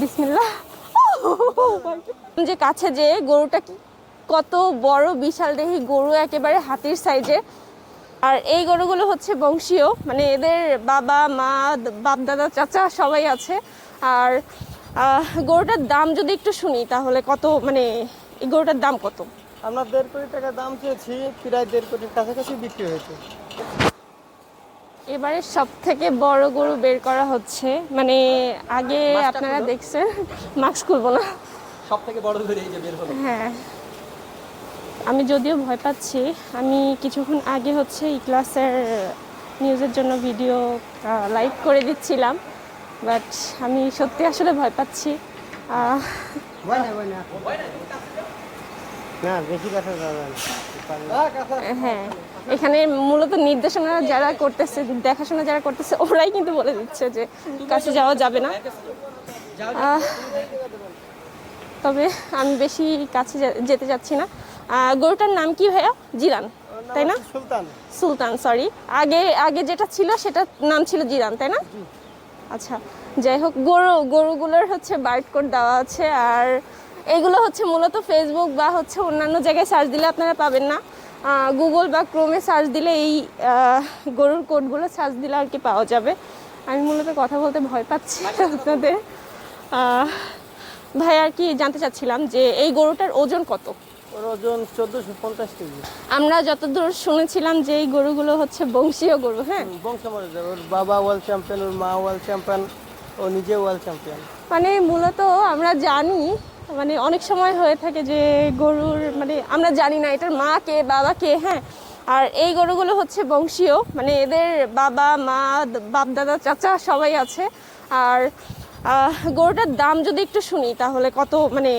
বিসমিল্লাহ। যে কাছে যে গরুটা কত বড় বিশাল দেহি গরু একেবারে হাতির সাইজে আর এই গরুগুলো হচ্ছে বংশীয়। মানে এদের বাবা, মা বাপ দাদা চাচা সবাই আছে। আর গরুটার দাম যদি একটু শুনি তাহলে কত মানে এই গরুটার দাম কত? আমরা দেড় কোটি টাকা দাম চেয়েছি, প্রায় দেড় কোটির কাছাকাছি বিক্রি হয়েছে। এবারে সব থেকে বড় গরু বের করা হচ্ছে। মানে আগে আপনারা দেখছেন মাস্ক খুলবো না। সব থেকে বড় ধরে এই যে বের হলো। হ্যাঁ। আমি যদিও ভয় পাচ্ছি আমি কিছুক্ষণ আগে হচ্ছে ই ক্লাসের নিউজের জন্য ভিডিও লাইভ করে দিচ্ছিলাম। বাট আমি সত্যি আসলে ভয় পাচ্ছি আহ, না বেশি কথা যাবে হ্যাঁ এখানে মূলত নির্দেশনা যারা করতেছে দেখাশোনা যারা করতেছে ওরাই কিন্তু বলে দিচ্ছে যে কাছে যাওয়া যাবে না। তবে আমি বেশি কাছে যেতে চাচ্ছি না। গরুটার নাম কি ভাইয়া? জিরান তাই না? সুলতান। সুলতান সরি আগে আগে যেটা ছিল সেটা নাম ছিল জিরান তাই না? আচ্ছা যাই হোক গরু গরুগুলোর হচ্ছে বার্ড কোড দেওয়া আছে আর এইগুলো হচ্ছে মূলত ফেসবুক বা হচ্ছে অন্যান্য জায়গায় সার্চ দিলে আপনারা পাবেন না। গুগল বা ক্রোমে সার্চ দিলে এই গরুর কোডগুলো সার্চ দিলে আর কি পাওয়া যাবে। আমি মূলত কথা বলতে ভয় পাচ্ছি আপনাদের। ভাই আর কি জানতে চাচ্ছিলাম যে এই গরুটার ওজন কত? ওজন চোদ্দোশো পঞ্চাশ কেজি। আমরা যতদূর শুনেছিলাম যে এই গরুগুলো হচ্ছে বংশীয় গরু হ্যাঁ? বংশমর্যাদা ওর বাবা ওয়ার্ল্ড চ্যাম্পিয়ন ওর মা ওয়ার্ল্ড চ্যাম্পিয়ন ও নিজে ওয়ার্ল্ড চ্যাম্পিয়ন মানে মূলত আমরা জানি মানে অনেক সময় হয়ে থাকে যে গরুর মানে আমরা জানি না এটার মা কে বাবা কে হ্যাঁ। আর এই গরুগুলো হচ্ছে বংশীয় মানে এদের বাবা মা বাপ দাদা চাচা সবাই আছে। আর গরুটার দাম যদি একটু শুনি তাহলে কত মানে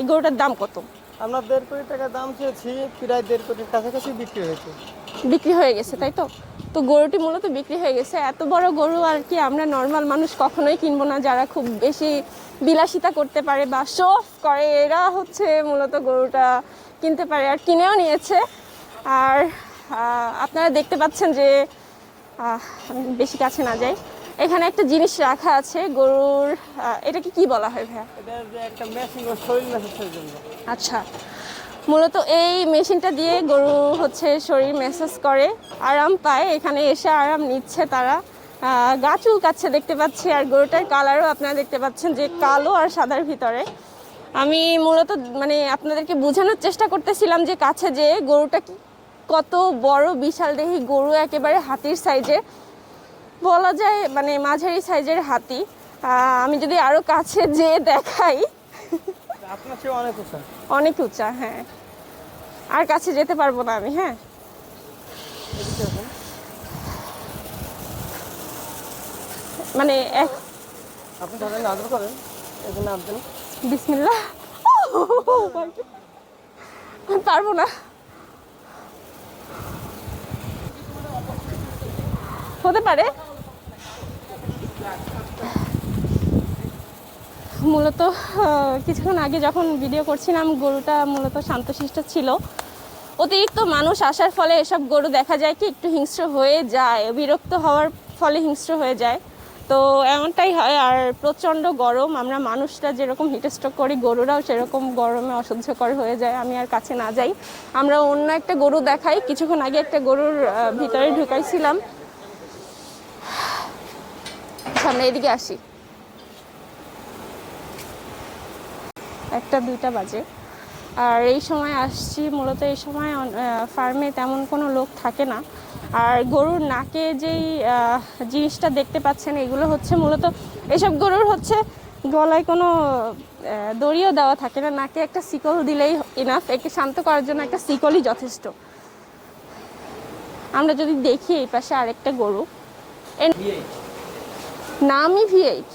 এই গরুটার দাম কত? আমরা দেড় কোটি টাকা দাম চেয়েছি প্রায় দেড় কোটির কাছাকাছি বিক্রি হয়েছে। বিক্রি হয়ে গেছে তাই তো? তো গরুটি মূলত বিক্রি হয়ে গেছে। এত বড় গরু আর কি আমরা নর্মাল মানুষ কখনোই কিনবো না যারা খুব বেশি বিলাসিতা করতে পারে বা শোফ করে এরা হচ্ছে মূলত গরুটা কিনতে পারে আর কিনেও নিয়েছে। আর আপনারা দেখতে পাচ্ছেন যে বেশি কাছে না যাই। এখানে একটা জিনিস রাখা আছে গরুর এটাকে কি বলা হয় ভাইয়া? আচ্ছা। মূলত এই মেশিনটা দিয়ে গরু হচ্ছে শরীর ম্যাসাজ করে, আরাম পায়। এখানে এসে আরাম নিচ্ছে তারা। গা চুলকাচ্ছে দেখতে পাচ্ছি, আর গরুটার কালারও আপনারা দেখতে পাচ্ছেন যে কালো আর সাদার ভিতরে। আমি মূলত মানে আপনাদেরকে বোঝানোর চেষ্টা করতেছিলাম যে কাছে যে গরুটা কত বড় বিশাল দেহি গরু একেবারে হাতির সাইজে বলা যায় মানে মাঝারি সাইজের হাতি। আমি যদি আরও কাছে যেয়ে দেখাই। আপনার চেয়ে অনেক উঁচা। অনেক উঁচা হ্যাঁ। আর কাছে যেতে পারব না আমি হ্যাঁ। মানে এক আপনি ধরেন আদর করেন এখানে বিসমিল্লাহ। পারব না। হতে পারে। মূলত কিছুক্ষণ আগে যখন ভিডিও করছিলাম, গরুটা মূলত শান্তশিষ্ট ছিল। অতিরিক্ত মানুষ আসার ফলে এসব গরু দেখা যায় কি একটু হিংস্র হয়ে যায়, বিরক্ত হওয়ার ফলে হিংস্র হয়ে যায়। তো এমনটাই হয়, আর প্রচণ্ড গরম, আমরা মানুষরা যেরকম হিটস্ট্রোক করি, গরুরাও সেরকম গরমে অসহ্যকর হয়ে যায়, আমি আর কাছে না যাই। আমরা অন্য একটা গরু দেখাই, কিছুক্ষণ আগে একটা গরুর ভিতরে ঢুকাইছিলাম। সামনে এদিকে আসি। একটা দুইটা বাজে। আর এই সময় আসছি মূলত এই সময় ফার্মে তেমন কোনো লোক থাকে না। আর গরুর নাকে যেই জিনিসটা দেখতে পাচ্ছেন এগুলো হচ্ছে মূলত এসব গরুর হচ্ছে গলায় কোনো দড়িও দেওয়া থাকে না। নাকে একটা শিকল দিলেই ইনাফ একে শান্ত করার জন্য একটা শিকলই যথেষ্ট। আমরা যদি দেখি এই পাশে আরেকটা গরু। নামই ভি এইট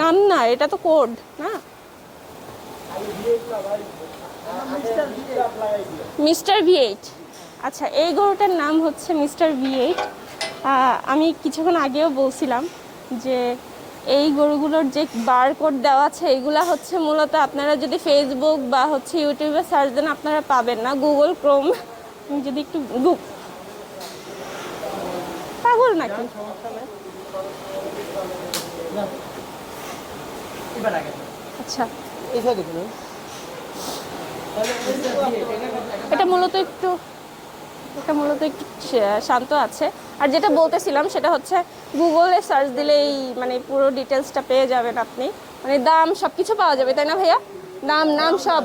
নাম না এটা তো কোড না? Mister V eight. আচ্ছা এই গরুটার নাম হচ্ছে মিস্টার ভি এইট। আমি কিছুক্ষণ আগেও বলছিলাম যে এই গরুগুলোর যে বার কোড দেওয়া আছে এইগুলা হচ্ছে মূলত আপনারা যদি ফেসবুক বা হচ্ছে ইউটিউবে সার্চ দেন আপনারা পাবেন না। গুগল ক্রোম যদি একটু গু- পাগল নাকি? আচ্ছা। এটা মূলত একটু এটা মূলত একটু শান্ত আছে। আর যেটা বলতেছিলাম সেটা হচ্ছে গুগলে সার্চ দিলেই মানে পুরো ডিটেলসটা পেয়ে যাবেন আপনি। মানে দাম সব কিছু পাওয়া যাবে তাই না ভাইয়া? নাম নাম সব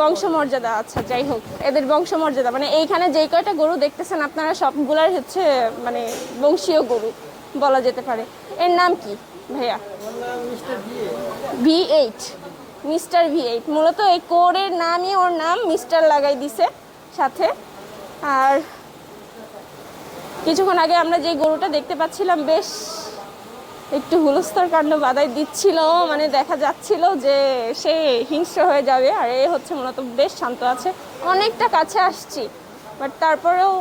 বংশমর্যাদা। আচ্ছা যাই হোক এদের বংশমর্যাদা। মানে এইখানে যেই কয়টা গরু দেখতেছেন আপনারা সবগুলার হচ্ছে মানে বংশীয় গরু বলা যেতে পারে। এর নাম কি ভাইয়া? V eight mister V eight মূলত এই কোরের নামই ওর নাম মিস্টার লাগাই দিছে সাথে। আর কিছুক্ষণ আগে আমরা যে গরুটা দেখতে পাচ্ছিলাম, বেশ একটু হুলস্থর কাণ্ড বাধাই দিচ্ছিল মানে দেখা যাচ্ছিল যে সে হিংস্র হয়ে যাবে, আর এ হচ্ছে মূলত বেশ শান্ত আছে। অনেকটা কাছে আসছি, বাট তারপরেও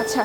আচ্ছা।